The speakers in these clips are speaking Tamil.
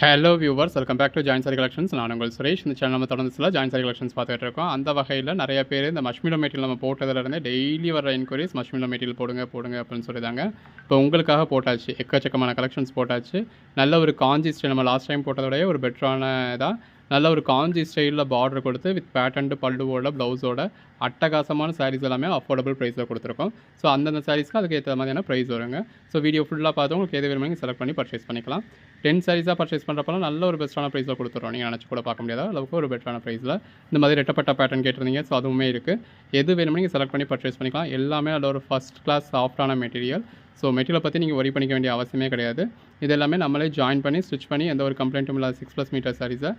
Hello viewers welcome back to join sari collections நான் உங்கள் சுரேஷ். இந்த சேனல் நம்ம தொடர்ந்து சில ஜாயின் சாரி கலெக்ஷன்ஸ் பார்த்துட்டு இருக்கோம். அந்த வகையில் நிறைய பேர் இந்த மஷ்மிலோ மெட்டீரியல் நம்ம போட்டதுலேருந்து டெய்லி வர என்கொயரிஸ் மஷ்மிலோ மெட்டீரியல் போடுங்க போடுங்க அப்படின்னு சொல்லிதாங்க. இப்போ உங்களுக்காக போட்டாச்சு. எக்கச்சக்கமான கலெக்ஷன்ஸ் போட்டாச்சு. நல்ல ஒரு காஞ்சி ஸ்டே நம்ம லாஸ்ட் டைம் போட்டதோடய ஒரு பெட்டரான இதாக நல்ல ஒரு காஞ்சி ஸ்டைலில் பார்டர் கொடுத்து வித் பேட்டன்டு பல்லுவோட ப்ளவுஸோட அட்டகாசமான சாரீஸ் எல்லாமே அஃபோர்டபுள் ப்ரைஸில் கொடுத்துருக்கோம். ஸோ அந்தந்த சாரீஸ்க்கு அதுக்கு ஏற்ற மாதிரியான ப்ரைஸ் வருங்க. ஸோ வீடியோ ஃபுல்லாக பார்த்து உங்களுக்கு எது வேணுமோ செலக்ட் பண்ணி பர்ச்சேஸ் பண்ணிக்கலாம். டென் சாரீஸாக பர்ச்சேஸ் பண்ணுறப்பலாம் நல்ல ஒரு பெஸ்ட்டான ப்ரைஸில் கொடுத்துருவோம் நீங்கள் நினச்சி கூட பார்க்க முடியாத அளவுக்கு ஒரு பெட்டரான ப்ரைஸில் இந்த மாதிரி ரெட்டப்பட்ட பேட்டர்ன் கேட்டிருந்தீங்க. ஸோ அதுவுமே இருக்குது எது வேணுமோ நீங்கள் செலக்ட் பண்ணி பர்ச்சேஸ் பண்ணிக்கலாம். எல்லாமே நல்ல ஒரு ஃபஸ்ட் கிளாஸ் சாஃப்டான மெட்டீரியல் ஸோ மெட்டீரியல் பற்றி நீங்கள் ஒரி பண்ணிக்க வேண்டிய அவசியமே கிடையாது. இது எல்லாமே நம்மளே ஜாயின் பண்ணி ஸ்டிச் பண்ணி எந்த ஒரு கம்ப்ளைண்ட்டும் இல்லாத சிக்ஸ் ப்ளஸ் மீட்டர் சாரீஸை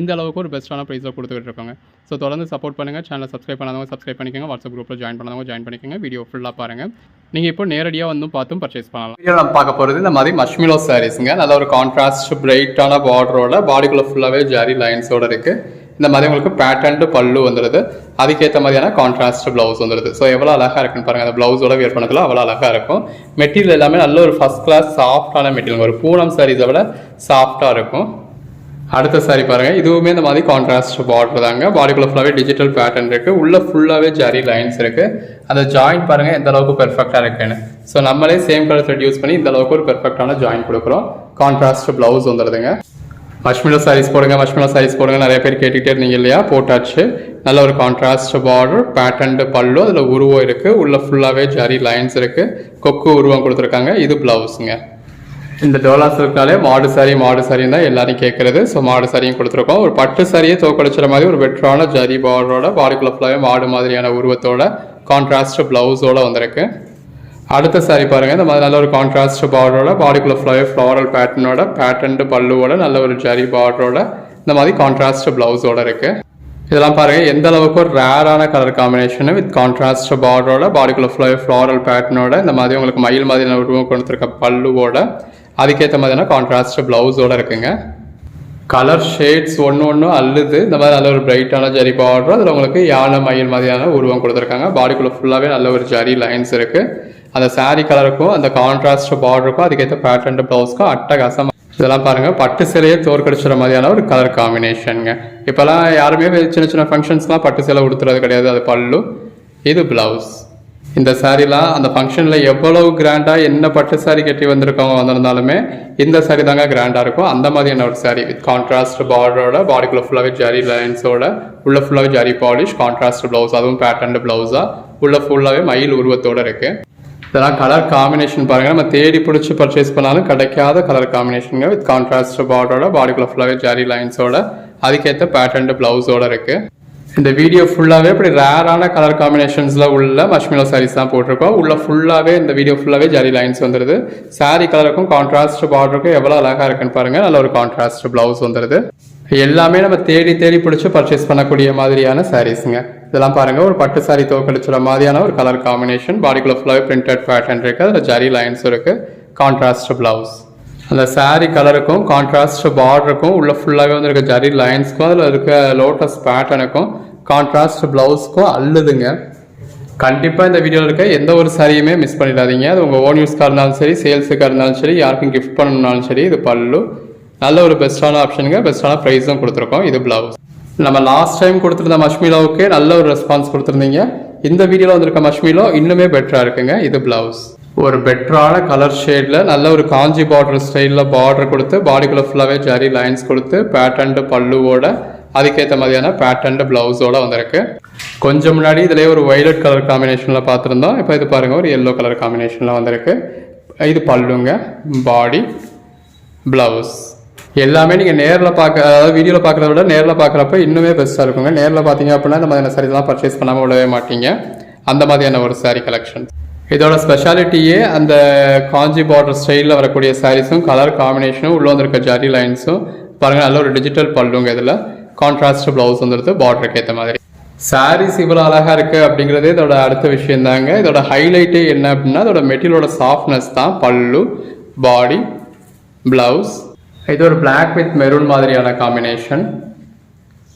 இந்த அளவுக்கு ஒரு பெஸ்ட்டான ப்ரைஸாக கொடுத்துக்கிட்டு இருக்காங்க ஸோ தொடர்ந்து சப்போர்ட் பண்ணுங்கள் சேனலை சப்ஸ்கிரைப் பண்ணாதவங்க சப்ஸ்கிரைப் பண்ணிக்கோங்க. வாட்ஸ்அப் குரூப்பில் ஜாயின் பண்ணாதவங்க ஜாயின் பண்ணிக்கோங்க. வீடியோ ஃபுல்லாக பாருங்கள் நீங்கள் இப்போ நேரடியாக வந்து பார்த்தும் பர்ச்சேஸ் பண்ணலாம். வீடியோ நம்ம பார்க்க போகிறது இந்த மாதிரி மஷ்மிலோ சாரீஸுங்க நல்ல ஒரு கான்ட்ராஸ்ட் பிரைட்டான பார்டரோட பாடிக்குள்ளே ஃபுல்லாகவே ஜாரி லைன்ஸோட இருக்குது இந்த மாதிரி உங்களுக்கு பேட்டர்ன்டு பல்லு வந்துடுது அதுக்கேற்ற மாதிரியான கான்ட்ராஸ்ட் ப்ளவுஸ் வந்துடுது ஸோ எவ்வளோ அழகாக இருக்குன்னு பாருங்கள் அந்த ப்ளவுஸோட வியர் பண்ணதில் அவ்வளோ அழகாக இருக்கும். மெட்டீரியல் எல்லாமே நல்ல ஒரு ஃபஸ்ட் கிளாஸ் சாஃப்டான மெட்டீரியல் ஒரு பூனம் சாரீஸை விட சாஃப்டாக இருக்கும். அடுத்த சாரி பாருங்க. இதுவுமே இந்த மாதிரி கான்ட்ராஸ்ட் பார்டர் தாங்க. பாடிக்குள்ள ஃபுல்லாகவே டிஜிட்டல் பேட்டர்ன் இருக்கு. உள்ள ஃபுல்லாகவே ஜரி லைன்ஸ் இருக்கு. அந்த ஜாயின் பாருங்க எந்த அளவுக்கு பெர்ஃபெக்டாக இருக்குன்னு. ஸோ நம்மளே சேம் கலர் த்ரெட் யூஸ் பண்ணி இந்த அளவுக்கு ஒரு பெர்ஃபெக்டான ஜாயின் கொடுக்குறோம். கான்ட்ராஸ்ட் பிளவுஸ் வந்துடுதுங்க மஷ்மிலா சாரீஸ் போடுங்க. மஷ்மிலா சாரீஸ் போடுங்க. நிறைய பேர் கேட்டுக்கிட்டே இருந்தீங்க இல்லையா? போட்டாச்சு. நல்ல ஒரு கான்ட்ராஸ்ட் பார்டர் பேட்டர்ன்டு பல்லு அதில் உருவம் இருக்கு. உள்ள ஃபுல்லாகவே ஜரி லைன்ஸ் இருக்கு. கொக்கு உருவம் கொடுத்துருக்காங்க. இது பிளவுஸுங்க இந்த டோலா சில்க்னாலே மாடு சாரி மாடு சாரின்னு தான் எல்லாரும் கேட்குறது ஸோ மாடு சாரியும் கொடுத்துருக்கோம். ஒரு பட்டு சாரியை தோக்கடிச்சிற மாதிரி ஒரு பெட்டரான ஜரி பார்டரோட பாடிக்குள்ள ஃபுல்லாகவே மாடு மாதிரியான உருவத்தோட கான்ட்ராஸ்ட் ப்ளவுஸோட வந்திருக்கு. அடுத்த சாரி பாருங்கள் இந்த மாதிரி நல்ல ஒரு கான்ட்ராஸ்ட் பார்டரோட பாடிக்குள்ள ஃபுல்லாகவே ஃப்ளாரல் பேட்டர்னோட பேட்டர்ன்டு பல்லுவோட நல்ல ஒரு ஜரி பார்டரோட இந்த மாதிரி கான்ட்ராஸ்ட் ப்ளவுஸோட இருக்குது இதெல்லாம் பாருங்க. எந்த அளவுக்கு ஒரு ரேரான கலர் காம்பினேஷன் வித் கான்ட்ராஸ்ட் பார்டரோட பாடிக்குள்ள ஃபுல்லாகவே ஃப்ளாரல் பேட்டர்னோட இந்த மாதிரி உங்களுக்கு மயில் மாதிரியான உருவம் கொடுத்துருக்க பல்லுவோட அதுக்கேற்ற மாதிரியான கான்ட்ராஸ்ட் ப்ளவுஸோட இருக்குங்க. கலர் ஷேட்ஸ் ஒன்று ஒன்று அல்லுது இந்த மாதிரி நல்ல ஒரு பிரைட்டான ஜரி பார்டர் அதில் உங்களுக்கு யானை மயில் மாதிரியான உருவம் கொடுத்துருக்காங்க. பாடிக்குள்ளே ஃபுல்லாகவே நல்ல ஒரு ஜரி லைன்ஸ் இருக்குது அந்த சாரீ கலருக்கும் அந்த கான்ட்ராஸ்ட் பார்டருக்கும் அதுக்கேற்ற பேட்டர்ன் ப்ளவுஸ்க்கும் அட்டகாசம். இதெல்லாம் பாருங்கள் பட்டு சிலையை தோற்கடிச்சுற மாதிரியான ஒரு கலர் காம்பினேஷனுங்க இப்போல்லாம் யாருமே சின்ன சின்ன ஃபங்க்ஷன்ஸ்லாம் பட்டு சிலை உடுத்துறது கிடையாது. அது பல்லு. இது ப்ளவுஸ் இந்த சாரீலாம் அந்த ஃபங்க்ஷனில் எவ்வளவு கிராண்டாக என்ன பட்டு சாரி கட்டி வந்திருக்கவங்க வந்திருந்தாலுமே இந்த சாரி தாங்க கிராண்டாக இருக்கும். அந்த மாதிரியான ஒரு சாரி வித் கான்ட்ராஸ்ட் பார்டரோட பாடிக்குள்ள ஃபுல்லாகவே ஜரி லைன்ஸோட உள்ள ஃபுல்லாகவே ஜரி பாலிஷ் கான்ட்ராஸ்ட் ப்ளவுஸ் அதுவும் பேட்டர்ன் ப்ளவுஸாக உள்ள ஃபுல்லாகவே மயில் உருவத்தோடு இருக்குது இதெல்லாம் கலர் காம்பினேஷன் பாருங்கள் நம்ம தேடி பிடிச்சி பர்ச்சேஸ் பண்ணாலும் கிடைக்காத கலர் காம்பினேஷனுங்க வித் கான்ட்ராஸ்ட் பார்டரோட பாடிக்குள்ள ஃபுல்லாகவே ஜரி லைன்ஸோட அதுக்கேற்ற பேட்டர்ன் ப்ளவுஸோட இருக்குது இந்த வீடியோ ஃபுல்லாகவே இப்படி ரேரான கலர் காம்பினேஷன்ஸில் உள்ள மஷ்மிலோ சாரீஸ் தான் போட்டிருக்கோம். உள்ள ஃபுல்லாகவே இந்த வீடியோ ஃபுல்லாகவே ஜரி லைன்ஸ் வந்துடுது சாரீ கலருக்கும் கான்ட்ராஸ்ட் பார்டருக்கும் எவ்வளோ அழகாக இருக்குன்னு பாருங்கள் நல்ல ஒரு கான்ட்ராஸ்ட் ப்ளவுஸ் வந்துடுது எல்லாமே நம்ம தேடி தேடி பிடிச்சி பர்ச்சேஸ் பண்ணக்கூடிய மாதிரியான சாரீஸுங்க இதெல்லாம் பாருங்கள் ஒரு பட்டு சாரீ தோக்கடிச்சுற மாதிரியான ஒரு கலர் காம்பினேஷன் பாடிக்குள்ள ஃபுல்லாகவே பிரிண்டட் பேட்டர்ன் இருக்குது அதில் ஜரி லைன்ஸ் இருக்குது கான்ட்ராஸ்ட் ப்ளவுஸ் அந்த சாரீ கலருக்கும் கான்ட்ராஸ்ட் பார்டருக்கும் உள்ள ஃபுல்லாகவே வந்து இருக்க ஜரி லைன்ஸ்க்கும் அதில் இருக்க லோட்டஸ் பேட்டர்னுக்கும் கான்ட்ராஸ்ட் ப்ளவுஸ்க்கும் அல்லுதுங்க கண்டிப்பாக இந்த வீடியோவில் இருக்க எந்த ஒரு சாரியுமே மிஸ் பண்ணிடாதீங்க. அது உங்கள் ஓன் யூஸ்க்காக இருந்தாலும் சரி சேல்ஸுக்காக இருந்தாலும் சரி யாருக்கும் கிஃப்ட் பண்ணணும்னாலும் சரி இது பல்லு. நல்ல ஒரு பெஸ்ட்டான ஆப்ஷனுங்க பெஸ்ட்டான ப்ரைஸும் கொடுத்துருக்கோம். இது ப்ளவுஸ் நம்ம லாஸ்ட் டைம் கொடுத்துருந்த மஷ்மிலோவுக்கு நல்ல ஒரு ரெஸ்பான்ஸ் கொடுத்துருந்தீங்க. இந்த வீடியோவில் வந்திருக்க மஷ்மிலோ இன்னுமே பெட்டராக இருக்குங்க. இது ப்ளவுஸ் ஒரு பெட்டரான கலர் ஷேடில் நல்ல ஒரு காஞ்சி பார்டர் ஸ்டைலில் பார்டர் கொடுத்து பாடிக்குள்ளே ஃபுல்லாகவே ஜரி லைன்ஸ் கொடுத்து பேட்டர்ன்டு பல்லுவோட அதுக்கேற்ற மாதிரியான பேட்டர்ன்டு பிளவுஸோட வந்திருக்கு. கொஞ்சம் முன்னாடி இதுலேயே ஒரு வைலட் கலர் காம்பினேஷனில் பார்த்துருந்தோம். இப்போ இது பாருங்கள் ஒரு எல்லோ கலர் காம்பினேஷனில் வந்திருக்கு. இது பல்லுங்க பாடி ப்ளவுஸ் எல்லாமே நீங்கள் நேரில் பார்க்க அதாவது வீடியோவில் பார்க்குறத விட நேரில் பார்க்குறப்ப இன்னுமே பெஸ்ட்டாக இருக்குங்க. நேரில் பார்த்தீங்க அப்படின்னா இந்த மாதிரியான சாரீஸ்லாம் பர்ச்சேஸ் பண்ணாமல் விடவே மாட்டீங்க. அந்த மாதிரியான ஒரு சாரீ கலெக்ஷன் இதோட ஸ்பெஷாலிட்டியே அந்த காஞ்சி பார்டர் ஸ்டைலில் வரக்கூடிய சாரீஸும் கலர் காம்பினேஷனும் உள்ளே வந்திருக்க ஜரி லைன்ஸும் பாருங்கள் நல்ல ஒரு டிஜிட்டல் பல்லுங்க இதில். கான்ட்ராஸ்ட் ப்ளவுஸ் வந்துடுது பார்டருக்கு ஏற்ற மாதிரி. சாரீஸ் இவ்வளோ அழகாக இருக்குது அப்படிங்கிறதே இதோட அடுத்த விஷயம் தாங்க. இதோட ஹைலைட்டே என்ன அப்படின்னா இதோட மெட்டீரியலோட சாஃப்ட்னஸ் தான். பல்லு பாடி ப்ளவுஸ் இது ஒரு பிளாக் வித் மெரூன் மாதிரியான காம்பினேஷன்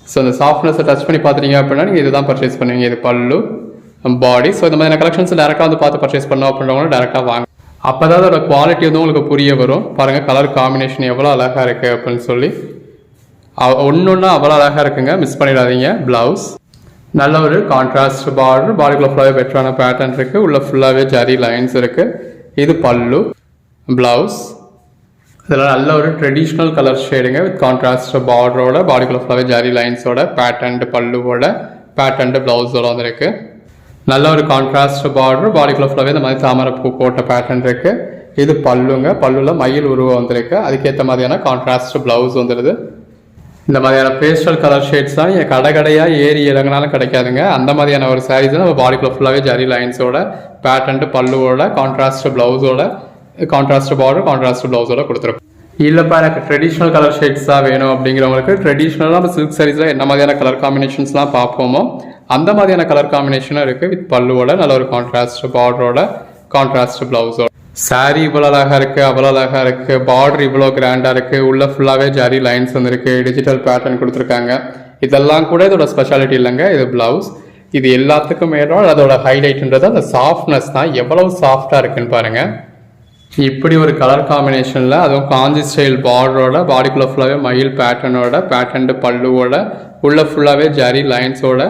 ஸோ அந்த சாஃப்ட்னஸை டச் பண்ணி பார்த்துட்டீங்க அப்படின்னா நீங்கள் இதுதான் பர்ச்சேஸ் பண்ணுவீங்க. இது பல்லு பாடி ஸோ இந்த மாதிரியான கலெக்ஷன்ஸ் டேரெக்டாக வந்து பார்த்து பர்ச்சேஸ் பண்ணோம் அப்படின்றவங்களும் டேரெக்டாக வாங்க. அப்போ தான் அதோட குவாலிட்டி வந்து உங்களுக்கு புரிய வரும். பாருங்கள் கலர் காம்பினேஷன் எவ்வளோ அழகாக இருக்குது அப்படின்னு சொல்லி. ஒன்று ஒன்றா அவ்வளோ அழகாக இருக்குங்க. மிஸ் பண்ணிடாதீங்க. ப்ளவுஸ் நல்ல ஒரு கான்ட்ராஸ்ட் பார்டர் பாடிக்குள்ள ஃபுல்லாகவே பெட்டரான பேட்டர்ன் இருக்குது உள்ள ஃபுல்லாகவே ஜரி லைன்ஸ் இருக்குது இது பல்லு ப்ளவுஸ் இதெல்லாம் நல்ல ஒரு ட்ரெடிஷ்னல் கலர் ஷேடுங்க வித் கான்ட்ராஸ்ட் பார்டரோட பாடிக்குள்ள ஃபுல்லாகவே ஜரி லைன்ஸோட பேட்டன்ட் பல்லுவோட பேட்டன்ட் ப்ளவுஸோட வந்துருக்குது நல்ல ஒரு கான்ட்ராஸ்ட் பார்டர் பாடிக்குள்ள ஃபுல்லாகவே இந்த மாதிரி தாமரை பூ போட்ட பேட்டர்ன் இருக்குது இது பல்லுங்க பல்லுல மயில் உருவம் வந்திருக்கு. அதுக்கேற்ற மாதிரியான கான்ட்ராஸ்ட் ப்ளவுஸ் வந்துடுது இந்த மாதிரியான பேஸ்டல் கலர் ஷேட்ஸ் தான் நீங்கள் கடை கடையாக ஏறி இறங்கினாலும் கிடைக்காதுங்க. அந்த மாதிரியான ஒரு சாரீஸ் நம்ம பாடிக்குள்ள ஃபுல்லாகவே ஜரி லைன்ஸோட பேட்டன்ட் பல்லுவோட கான்ட்ராஸ்ட் ப்ளவுஸோட கான்ட்ராஸ்ட் பார்டர் கான்ட்ராஸ்ட் ப்ளவுஸோட கொடுத்துருக்கோம். இல்லைப்பா எனக்கு ட்ரெடிஷ்னல் கலர் ஷேட்ஸ் தான் வேணும் அப்படிங்கிறவங்களுக்கு ட்ரெடிஷ்னலாக நம்ம சில்க் சாரீஸில் என்ன மாதிரியான கலர் காம்பினேஷன்ஸ்லாம் பார்ப்போமோ அந்த மாதிரியான கலர் காம்பினேஷனும் இருக்குது வித் பல்லுவோட நல்ல ஒரு கான்ட்ராஸ்ட் பார்டரோட கான்ட்ராஸ்ட் ப்ளவுஸோட சாரி இவ்வளோ அழகாக இருக்குது அவ்வளோ அழகாக இருக்குது பார்டர் இவ்வளோ கிராண்டாக இருக்குது உள்ள ஃபுல்லாகவே ஜாரி லைன்ஸ் வந்துருக்கு. டிஜிட்டல் பேட்டர்ன் கொடுத்துருக்காங்க. இதெல்லாம் கூட இதோட ஸ்பெஷாலிட்டி இல்லைங்க. இது ப்ளவுஸ் இது எல்லாத்துக்கும் மேலும் அதோட ஹைலைட்ன்றது அந்த சாஃப்ட்னஸ் தான். எவ்வளவு சாஃப்டாக இருக்குன்னு பாருங்கள் இப்படி ஒரு கலர் காம்பினேஷனில் அதுவும் காஞ்சி ஸ்டைல் பார்டரோட பாடிக்குள்ளே ஃபுல்லாகவே மயில் பேட்டர்னோட பேட்டர்ன்டு பல்லுவோட உள்ள ஃபுல்லாகவே ஜரி லைன்ஸோட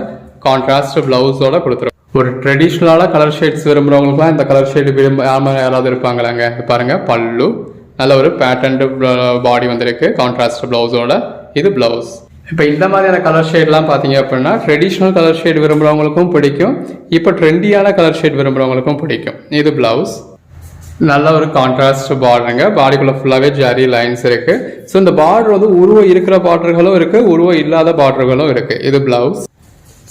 கான்ட்ராஸ்ட் ப்ளவுஸோட கொடுத்துரும். ஒரு ட்ரெடிஷ்னலான கலர் ஷேட்ஸ் விரும்புகிறவங்களுக்குலாம் இந்த கலர் ஷேடு விரும்ப யாராவது இருப்பாங்களாங்க. பாருங்க பல்லு. நல்ல ஒரு பேட்டர்ன்டு பாடி வந்திருக்கு. கான்ட்ராஸ்ட் ப்ளவுஸோட இது ப்ளவுஸ் இப்போ இந்த மாதிரியான கலர் ஷேட்லாம் பார்த்தீங்க அப்படின்னா ட்ரெடிஷ்னல் கலர் ஷேட் விரும்புகிறவங்களுக்கும் பிடிக்கும். இப்போ ட்ரெண்டியான கலர் ஷேட் விரும்புகிறவங்களுக்கும் பிடிக்கும். இது ப்ளவுஸ் நல்ல ஒரு கான்ட்ராஸ்ட் பார்டருங்க பாடிக்குள்ளே ஃபுல்லாகவே ஜரி லைன்ஸ் இருக்குது ஸோ இந்த பார்டர் வந்து உருவம் இருக்கிற பார்டர்களும் இருக்குது உருவம் இல்லாத பார்டர்களும் இருக்குது இது பிளவுஸ்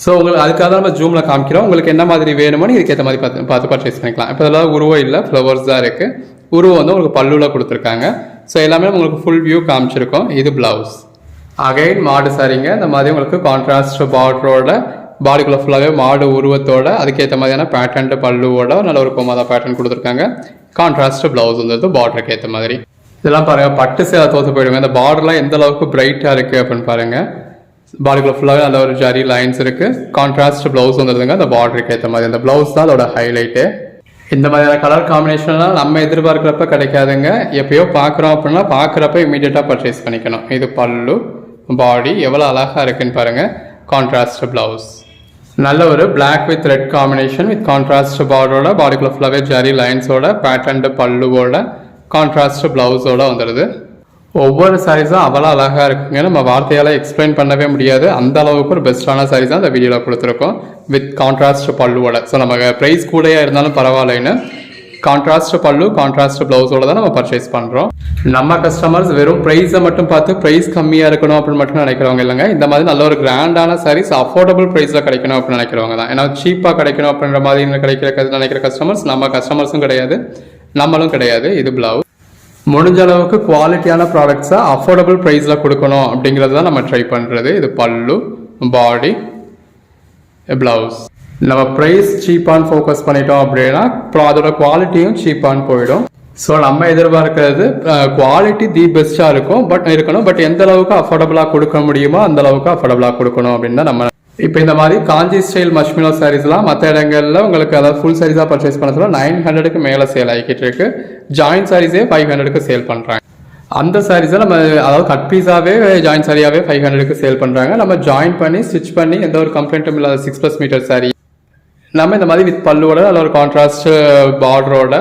ஸோ உங்களுக்கு அதுக்காக தான் நம்ம ஜூமில் காமிக்கிறோம். உங்களுக்கு என்ன மாதிரி வேணுமோ நீங்கள் இதுக்கேற்ற மாதிரி பார்த்து பார்த்து பர்ச்சேஸ் பண்ணிக்கலாம். இப்போ இதெல்லாம் உருவம் இல்லை ஃப்ளவர்ஸ் தான் இருக்குது உருவம் வந்து உங்களுக்கு பல்லுவில் கொடுத்துருக்காங்க. ஸோ எல்லாமே உங்களுக்கு ஃபுல் வியூ காமிச்சிருக்கோம். இது பிளவுஸ் அகைன் மாடு சாரிங்க இந்த மாதிரி உங்களுக்கு கான்ட்ராஸ்ட் பார்டரோட பாடிக்குள்ள ஃபுல்லாகவே மாடு உருவத்தோட அதுக்கேற்ற மாதிரியான பேட்டர்ன்டு பல்லுவோட நல்ல ஒரு கோமாதா பேட்டர்ன் கொடுத்துருக்காங்க. கான்ட்ராஸ்ட் பிளவுஸ் வந்து பார்டருக்கு ஏற்ற மாதிரி. இதெல்லாம் பாருங்கள் பட்டு சேலை தோற்று போயிடுங்க இந்த பார்டர்லாம் எந்த அளவுக்கு பிரைட்டாக இருக்குது அப்படின்னு பாருங்கள் பாடிக்குள்ள ஃபுல்லாகவே நல்ல ஒரு ஜரி லைன்ஸ் இருக்குது கான்ட்ராஸ்ட் ப்ளவுஸ் வந்துருதுங்க. அந்த பார்டருக்கு ஏற்ற மாதிரி. அந்த ப்ளவுஸ் தான் அதோட ஹைலைட்டு இந்த மாதிரியான கலர் காம்பினேஷன்லாம் நம்ம எதிர்பார்க்குறப்ப கிடைக்காதுங்க. எப்பயோ பார்க்குறோம் அப்படின்னா பார்க்குறப்ப இமீடியட்டாக பர்ச்சேஸ் பண்ணிக்கணும். இது பல்லு பாடி எவ்வளோ அழகாக இருக்குன்னு பாருங்கள் கான்ட்ராஸ்ட் ப்ளவுஸ் நல்ல ஒரு black with red combination with contrast பார்டரோட பாடிக்குள்ள ஃபுல்லாகவே ஜரி லைன்ஸோட பேட்டர்ன்டு பல்லுவோட கான்ட்ராஸ்ட் ப்ளவுஸோட வந்துடுது ஒவ்வொரு சாரீஸும் அவ்வளோ அழகாக இருக்குங்க. நம்ம வார்த்தையால் எக்ஸ்பிளைன் பண்ணவே முடியாது. அந்த அளவுக்கு ஒரு பெஸ்ட்டான சாரீஸ் தான் அந்த வீடியோவில் கொடுத்துருக்கோம். வித் கான்ட்ராஸ்ட் பல்லுவோட. ஸோ நம்ம ப்ரைஸ் கூடையாக இருந்தாலும் பரவாயில்லைன்னு கான்ட்ராஸ்ட் பல்லு கான்ட்ராஸ்ட் ப்ளவுஸோட தான் நம்ம பர்ச்சேஸ் பண்ணுறோம் நம்ம கஸ்டமர்ஸ் வெறும் ப்ரைஸை மட்டும் பார்த்து ப்ரைஸ் கம்மியாக இருக்கணும் அப்படின்னு மட்டும் நினைக்கிறவங்க இல்லைங்க. இந்த மாதிரி நல்ல ஒரு கிராண்டான சாரீஸ் அஃபோர்டபுள் ப்ரைஸில் கிடைக்கணும் அப்படின்னு நினைக்கிறவங்க தான். ஏன்னா சீப்பாக கிடைக்கணும் அப்படின்ற மாதிரி கிடைக்கிற நினைக்கிற கஸ்டமர்ஸ் நம்ம கஸ்டமர்ஸும் கிடையாது. நம்மளும் கிடையாது. இது பிளவுஸ் முடிஞ்ச அளவுக்கு குவாலிட்டியான ப்ராடக்ட்ஸை அஃபோர்டபுள் ப்ரைஸில் கொடுக்கணும் அப்படிங்கிறது தான் நம்ம ட்ரை பண்ணுறது இது பல்லு பாடி ப்ளவுஸ் நம்ம ப்ரைஸ் சீப்பான்னு ஃபோக்கஸ் பண்ணிட்டோம் அப்படின்னா அதோட குவாலிட்டியும் சீப்பான்னு போயிடும். ஸோ நம்ம எதிர்பார்க்கறது குவாலிட்டி தி பெஸ்ட்டாக இருக்கும் பட் இருக்கணும். பட் எந்த அளவுக்கு அஃபோர்டபுளாக கொடுக்க முடியுமோ அந்த அளவுக்கு அஃபோர்டபுளாக கொடுக்கணும் அப்படின்னு தான் நம்ம இப்போ இந்த மாதிரி காஞ்சி ஸ்டைல் மஷ்மிலோ சாரீஸ்லாம் மற்ற இடங்களில் உங்களுக்கு அதாவது ஃபுல் சாரீஸாக பர்ச்சேஸ் பண்ண சொல்ல நைன் ஹண்ட்ரடுக்கு மேலே சேல் ஆகிக்கிட்டு இருக்கு. ஜாயின்ட் சாரீஸே ஃபைவ் ஹண்ட்ரடுக்கு சேல் பண்ணுறாங்க அந்த சாரீஸை நம்ம அதாவது கட் பீஸாகவே ஜாயின் சாரியாவே ஃபைவ் ஹண்ட்ரடுக்கு சேல் பண்ணுறாங்க நம்ம ஜாயின் பண்ணி ஸ்டிச் பண்ணி எந்த ஒரு கம்ப்ளைண்ட்டும் இல்லாத சிக்ஸ் ப்ளஸ் மீட்டர் சாரி நம்ம இந்த மாதிரி வித் பல்லுவோட நல்ல ஒரு கான்ட்ராஸ்ட் பார்டரோட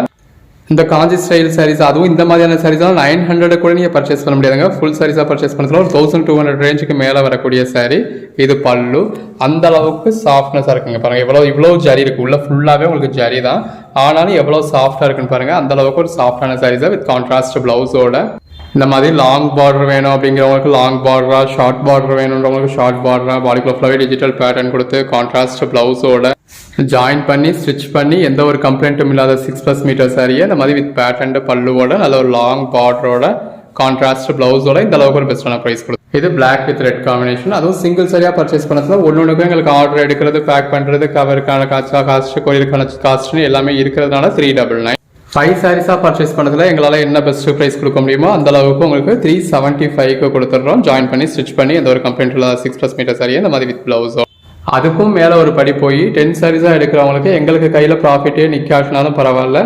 இந்த காஞ்சி ஸ்டைல் சாரீஸ் அதுவும் இந்த மாதிரியான சாரீஸ் தான் நைன் ஹண்ட்ரட் கூட நீங்கள் பர்ச்சேஸ் பண்ண முடியாதுங்க. ஃபுல் சாரீஸாக பர்ச்சேஸ் பண்ணதுல ஒரு தௌசண்ட் டூ ஹண்ட்ரட் ரேஞ்சுக்கு மேலே வரக்கூடிய சாரீ இது பல்லு. அந்த அளவுக்கு சாஃப்ட்னஸாக இருக்குங்க பாருங்கள் எவ்வளோ இவ்வளோ ஜரி இருக்குது உள்ள ஃபுல்லாகவே உங்களுக்கு ஜரி தான். ஆனாலும் எவ்வளோ சாஃப்டாக இருக்குன்னு பாருங்கள் அந்த அளவுக்கு ஒரு சாஃப்டான சாரீஸாக வித் கான்ட்ராஸ்ட் ப்ளவுஸோட இந்த மாதிரி லாங் பார்டர் வேணும் அப்படிங்கிறவங்களுக்கு லாங் பார்டரா ஷார்ட் பார்டர் வேணுன்றவங்களுக்கு ஷார்ட் பார்டரா பாடிக்குள்ள ஃபுல்லாகவே டிஜிட்டல் பேட்டர்ன் கொடுத்து கான்ட்ராஸ்ட் ப்ளவுஸோட ஜாயின் பண்ணி ஸ்டிச் பண்ணி எந்த ஒரு கம்ப்ளைண்ட்டும் இல்லாத சிக்ஸ் ப்ளஸ் மீட்டர் சாரியை இந்த மாதிரி வித் பேட்டர்ன் பல்லுவோட நல்ல ஒரு லாங் பார்டரோட கான்ட்ராஸ்ட் பிளவுஸோட இந்த அளவுக்கு ஒரு பெஸ்ட்டான ப்ரைஸ் கொடுக்கும். இது பிளாக் வித் ரெட் காம்பினேஷன் அதுவும் சிங்கிள் சரியாக பர்ச்சேஸ் பண்ணதுல ஒன்று ஒன்றுக்கும் எங்களுக்கு ஆர்டர் எடுக்கிறது பேக் பண்ணுறது கவருக்கான காஸ்ட் காஸ்ட் கோயிலுக்கான காஸ்ட்னு எல்லாமே இருக்கிறதுனால த்ரீ டபுள் நைன் ஃபைவ் சாரீஸாக பர்ச்சேஸ் பண்ணதுல எங்களால் என்ன பெஸ்ட் ப்ரைஸ் கொடுக்க முடியுமோ அந்த அளவுக்கு உங்களுக்கு த்ரீ செவன்ட்டி ஃபைவ்க்கு கொடுத்துட்றோம். ஜாயின் பண்ணி ஸ்டிச் பண்ணி எந்த ஒரு கம்ப்ளைண்ட் இல்லாத சிக்ஸ் ப்ளஸ் மீட்டர் சாரியை இந்த மாதிரி வித் பிளவுஸோ அதுக்கும் மேலே ஒரு படி போய் டென் சாரீஸாக எடுக்கிறவங்களுக்கு எங்களுக்கு கையில் ப்ராஃபிட்டே நிற்காட்டினாலும் பரவாயில்ல.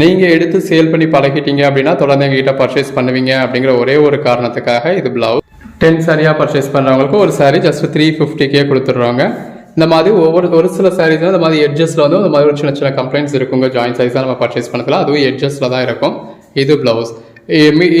நீங்கள் எடுத்து சேல் பண்ணி பழகிட்டீங்க அப்படின்னா தொடர்ந்து எங்ககிட்ட பர்ச்சேஸ் பண்ணுவீங்க அப்படிங்கிற ஒரே ஒரு காரணத்துக்காக இது பிளவுஸ் டென் சாரியாக பர்ச்சேஸ் பண்ணுறவங்களுக்கு ஒரு சாரீ ஜஸ்ட் த்ரீ ஃபிஃப்டிக்கே கொடுத்துட்றாங்க. இந்த மாதிரி ஒவ்வொரு ஒரு சில சாரீஸ் இந்த மாதிரி எட்ஜஸில் வந்து இந்த மாதிரி ஒரு சின்ன சின்ன கம்ப்ளைண்ட்ஸ் இருக்குங்க. ஜாயின் சைஸாக நம்ம பர்ச்சேஸ் பண்ணலாம் அதுவும் எட்ஜஸில் தான் இருக்கும். இது ப்ளவுஸ்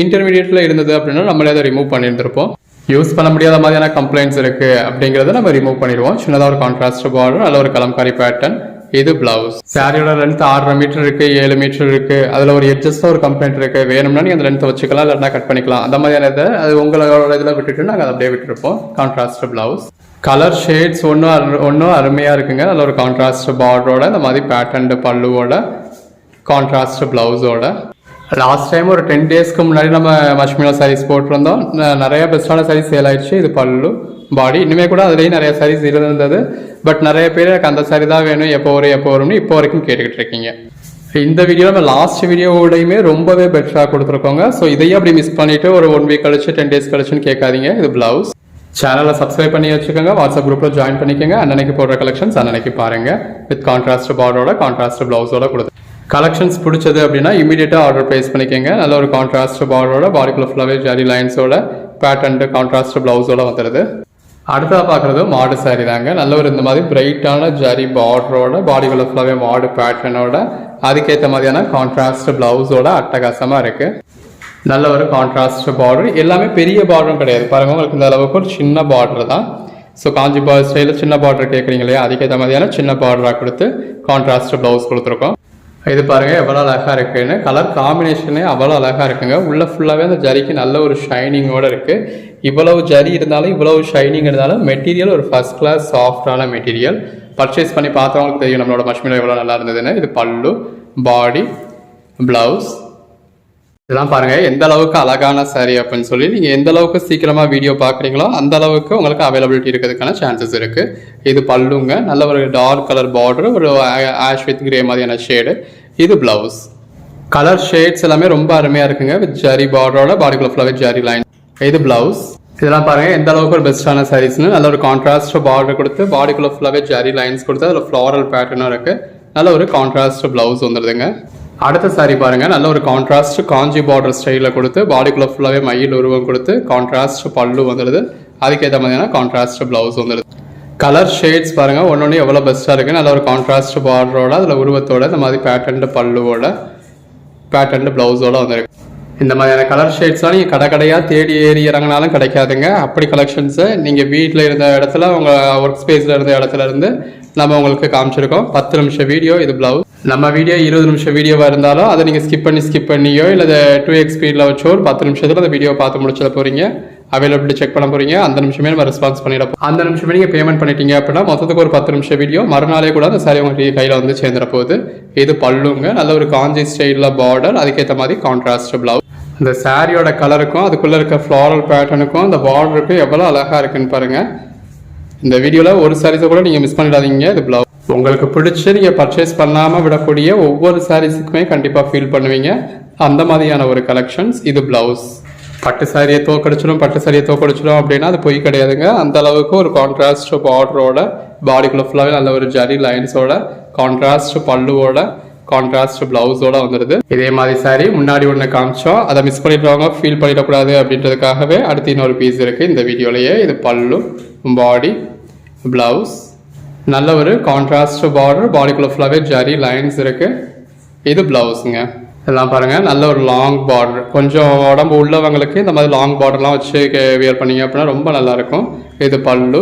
இன்டர்மீடியட்டில் இருந்தது அப்படின்னா நம்மளே அதை ரிமூவ் பண்ணியிருந்திருப்போம். யூஸ் பண்ண முடியாத மாதிரியான கம்ப்ளைண்ட்ஸ் இருக்குது அப்படிங்கிறத நம்ம ரிமூவ் பண்ணிடுவோம். சின்னதாக ஒரு கான்ட்ராஸ்ட் பார்டர் நல்ல ஒரு கலம்காரி பேட்டர்ன் இது பிளவுஸ் சாரியோட லென்த் ஆறரை மீட்டர் இருக்கு ஏழு மீட்டர் இருக்கு. அதுல ஒரு எட்ஜஸ்ட் ஒரு கம்ப்ளைண்ட் இருக்கு. வேணும்னா நீங்க அந்த லென்த் வச்சுக்கலாம் இல்லைன்னா கட் பண்ணிக்கலாம். அந்த மாதிரியான இதை அது உங்களோட இதில் விட்டுட்டு நாங்கள் அதை அப்படியே விட்டுருப்போம். கான்ட்ராஸ்ட் பிளவுஸ் கலர் ஷேட்ஸ் ஒன்றும் ஒன்றும் அருமையாக இருக்குங்க. அதில் ஒரு கான்ட்ராஸ்ட் பார்டரோட இந்த மாதிரி பேட்டர்ன் பல்லுவோட கான்ட்ராஸ்ட் பிளவுஸோட லாஸ்ட் டைம் ஒரு டென் டேஸ்க்கு முன்னாடி நம்ம மஷ்மிலா சாரீஸ் போட்டிருந்தோம். ந- நிறைய பெஸ்ட்டான சாரீஸ் சேல் ஆயிடுச்சு. இது பல்லு பாடி இனிமே கூட அதுலேயும் நிறைய சாரீஸ் இருந்தது பட் நிறைய பேர் எனக்கு அந்த சாரி தான் வேணும். எப்போ வரும் எப்போ வரும்னு இப்போ வரைக்கும் கேட்டுக்கிட்டு இருக்கீங்க. இந்த வீடியோ நம்ம லாஸ்ட் வீடியோவோடையுமே ரொம்பவே பெட்டராக கொடுத்துருக்கோங்க. ஸோ இதையும் அப்படி மிஸ் பண்ணிவிட்டு ஒரு ஒன் வீக் கழிச்சு டென் டேஸ் கழிச்சுன்னு கேட்காதீங்க. இது பிளவுஸ் சேனலை சப்ஸ்கிரைப் பண்ணி வச்சுக்கோங்க. வாட்ஸ்அப் குரூப்பில் ஜாயின் பண்ணிக்கோங்க. அன்னன்னைக்கு போடுற கலெக்ஷன்ஸ் அன்னன்னைக்கு பாருங்கள் வித் கான்ட்ராஸ்ட் பார்டரோட கான்ட்ராஸ்ட் பிளவுஸோட கொடுத்து கலெக்ஷன்ஸ் பிடிச்சது அப்படின்னா இமீடியட்டாக ஆர்டர் ப்ளேஸ் பண்ணிக்கோங்க. நல்ல ஒரு கான்ட்ராஸ்ட் பார்டரோட பாடிக்குள்ள ஃபுல்லாகவே ஜரி லைன்ஸோட பேட்டர்ன் கான்ட்ராஸ்ட் ப்ளவுஸோட வந்துடுது அடுத்ததாக பார்க்குறது மாடு சாரி தாங்க. நல்ல ஒரு இந்த மாதிரி பிரைட்டான ஜரி பார்டரோட பாடிக்குள்ள ஃபுல்லாகவே மாடு பேட்டர்னோட அதுக்கேற்ற மாதிரியான கான்ட்ராஸ்ட் ப்ளவுஸோட அட்டகாசமாக இருக்குது நல்ல ஒரு கான்ட்ராஸ்ட் பார்டர் எல்லாமே பெரிய பார்டரும் கிடையாது. பாருங்கள் உங்களுக்கு இந்த அளவுக்கு ஒரு சின்ன பார்டர் தான். ஸோ காஞ்சி பார் ஸ்டைலில் சின்ன பார்டர் கேட்குறீங்க இல்லையா? அதுக்கேற்ற மாதிரியான சின்ன பார்டராக கொடுத்து கான்ட்ராஸ்ட் ப்ளவுஸ் கொடுத்துருக்கோம். இது பாருங்க எவ்வளோ அழகாக இருக்குன்னு. கலர் காம்பினேஷனே அவ்வளோ அழகாக இருக்குங்க. உள்ளே ஃபுல்லாகவே அந்த ஜரிக்கு நல்ல ஒரு ஷைனிங்கோட இருக்குது இவ்வளவு ஜரி இருந்தாலும் இவ்வளவு ஷைனிங் இருந்தாலும் மெட்டீரியல் ஒரு ஃபர்ஸ்ட் கிளாஸ் சாஃப்டான மெட்டீரியல் பர்ச்சேஸ் பண்ணி பார்த்தவங்களுக்கு தெரியும் நம்மளோட மஷ்மிலா எவ்வளோ நல்லா இருந்ததுன்னு. இது பல்லு பாடி ப்ளவுஸ் இதெல்லாம் பாருங்க எந்த அளவுக்கு அழகான saree அப்படின்னு சொல்லி நீங்க எந்த அளவுக்கு சீக்கிரமா வீடியோ பாக்குறீங்களோ அந்த அளவுக்கு உங்களுக்கு அவைலபிலிட்டி இருக்கிறதுக்கான சான்சஸ் இருக்கு. இது பல்லுங்க நல்ல ஒரு டார்க் கலர் பார்டர் ஒரு ஆஷ் வித் கிரே மாதிரியான ஷேடு இது பிளவுஸ் கலர் ஷேட்ஸ் எல்லாமே ரொம்ப அருமையா இருக்குங்க வித் ஜரி பார்டரோட பாடிக்குள்ள ஃபுல்லாவே ஜரி லைன் இது பிளவுஸ் இதெல்லாம் பாருங்க எந்த அளவுக்கு ஒரு பெஸ்டான சாரீஸ்னு நல்ல ஒரு கான்ட்ராஸ்ட் பார்டர் கொடுத்து பாடிக்குள்ள ஃபுல்லாவே ஜரி லைன்ஸ் கொடுத்து அதில் ஃப்ளாரல் பேட்டர்னும் இருக்கு. நல்ல ஒரு கான்ட்ராஸ்ட் பிளவுஸ் வந்துடுதுங்க அடுத்த சாரி பாருங்க நல்ல ஒரு கான்ட்ராஸ்ட் காஞ்சி பார்டர் ஸ்டைலில் கொடுத்து பாடிக்குள்ள ஃபுல்லாகவே மயில் உருவம் கொடுத்து கான்ட்ராஸ்ட் பல்லு வந்துடுது. அதுக்கேற்ற மாதிரியான கான்ட்ராஸ்ட் பிளவுஸ் வந்துடுது. கலர் ஷேட்ஸ் பாருங்க ஒன்னொன்று எவ்வளோ பெஸ்ட்டாக இருக்குது நல்ல ஒரு கான்ட்ராஸ்ட் பார்டரோட அதில் உருவத்தோட இந்த மாதிரி பேட்டர்ன் பல்லுவோட பேட்டர்ன் பிளவுஸோட வந்துருக்கு. இந்த மாதிரியான கலர் ஷேட்ஸ்லாம் நீங்கள் கடை கடையாக தேடி ஏறி இறங்கினாலும் கிடைக்காதுங்க. அப்படி கலெக்ஷன்ஸை நீங்கள் வீட்டில் இருந்த இடத்துல உங்கள் ஒர்க் ஸ்பேஸில் இருந்த இடத்துல இருந்து நம்ம உங்களுக்கு காமிச்சிருக்கோம். பத்து நிமிஷம் வீடியோ இது பிளவுஸ் நம்ம வீடியோ இருபது நிமிஷம் வீடியோவாக இருந்தாலும் அதை நீங்கள் ஸ்கிப் பண்ணி ஸ்கிப் பண்ணியோ இல்லை டூ எக்ஸ் ஸ்பீடில் வச்சோ ஒரு பத்து நிமிஷத்தில் அந்த வீடியோ பார்த்து முடிச்சிட போகிறீங்க அவைலபிலிட்டி செக் பண்ண போறீங்க. அந்த நிமிஷமே நம்ம ரெஸ்பான்ஸ் பண்ணிட அந்த நிமிஷமே நீங்கள் பேமெண்ட் பண்ணிட்டீங்க அப்படின்னா மொத்தத்துக்கு ஒரு பத்து நிமிஷம் வீடியோ மறுநாளே கூட அந்த சாரி உங்களுக்கு கையில் வந்து சேர்ந்துற போகுது இது பல்லுங்க. நல்ல ஒரு காஞ்சி ஸ்டைலில் பார்டர் அதுக்கேற்ற மாதிரி கான்ட்ராஸ்ட் பிளவுஸ் இந்த சாரியோட கலருக்கும் அதுக்குள்ளே இருக்க ஃப்ளாரல் பேட்டர்னுக்கும் அந்த பார்டருக்கும் எவ்வளோ அழகாக இருக்குன்னு பாருங்க. இந்த வீடியோவில் ஒரு சாரீஸை கூட நீங்கள் மிஸ் பண்ணிடாதீங்க. இது பிளவுஸ் உங்களுக்கு பிடிச்சி நீங்கள் பர்ச்சேஸ் பண்ணாமல் விடக்கூடிய ஒவ்வொரு சாரீஸுக்குமே கண்டிப்பாக ஃபீல் பண்ணுவீங்க. அந்த மாதிரியான ஒரு கலெக்ஷன்ஸ் இது பிளவுஸ் பட்டு சாரியை தோக்கடிச்சிடும் பட்டு சாரியை தோக்கடிச்சிடும் அப்படின்னா அது பொய் கிடையாதுங்க. அந்த அளவுக்கு ஒரு கான்ட்ராஸ்ட் பார்டரோட பாடிக்குள்ள ஃபுல்லாகவே நல்ல ஒரு ஜரி லைன்ஸோட கான்ட்ராஸ்ட் பல்லுவோட கான்ட்ராஸ்ட் பிளவுஸோட வந்துடுது இதே மாதிரி சாரி முன்னாடி ஒன்று காமிச்சோம். அதை மிஸ் பண்ணிடுறவங்க ஃபீல் பண்ணிடக்கூடாது அப்படின்றதுக்காகவே அடுத்து இன்னொரு பீஸ் இருக்குது இந்த வீடியோலயே இது பல்லு பாடி பிளவுஸ் நல்ல ஒரு கான்ட்ராஸ்ட் பார்டர் பாடிக்குள்ள ஃபுல்லாகவே ஜரி லைன்ஸ் இருக்கு. இது பிளவுஸுங்க இதெல்லாம் பாருங்கள் நல்ல ஒரு லாங் பார்டர் கொஞ்சம் உடம்பு உள்ளவங்களுக்கு இந்த மாதிரி லாங் பார்டர்லாம் வச்சு வியர் பண்ணிங்க அப்படின்னா ரொம்ப நல்லா இருக்கும். இது பல்லு